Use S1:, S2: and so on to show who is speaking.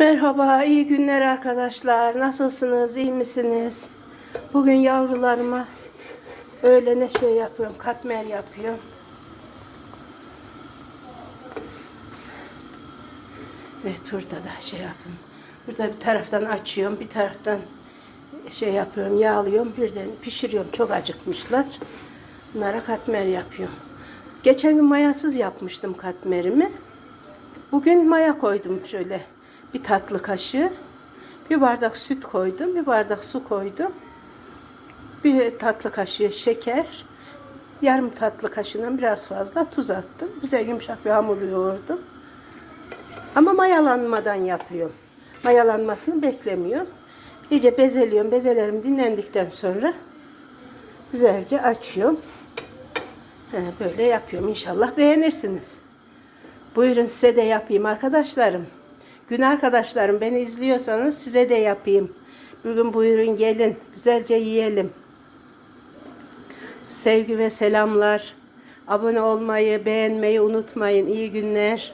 S1: Merhaba, iyi günler arkadaşlar. Nasılsınız, iyi misiniz? Bugün yavrularıma öğlene şey yapıyorum, katmer yapıyorum. Evet, burada da şey yapıyorum. Burada bir taraftan açıyorum, bir taraftan şey yapıyorum, yağlıyorum, birden pişiriyorum. Çok acıkmışlar. Bunlara katmer yapıyorum. Geçen gün mayasız yapmıştım katmerimi. Bugün maya koydum şöyle bir tatlı kaşığı. Bir bardak süt koydum, bir bardak su koydum. Bir tatlı kaşığı şeker, yarım tatlı kaşığından biraz fazla tuz attım. Güzel yumuşak bir hamur yoğurdum. Ama mayalanmadan yapıyorum. Mayalanmasını beklemiyorum. İyice bezeliyorum. Bezelerim dinlendikten sonra güzelce açıyorum. He, Böyle yapıyorum. İnşallah beğenirsiniz. Buyurun size de yapayım arkadaşlarım. Gün arkadaşlarım beni izliyorsanız size de yapayım. Bugün buyurun gelin. Güzelce yiyelim. Sevgi ve selamlar. Abone olmayı, beğenmeyi unutmayın. İyi günler.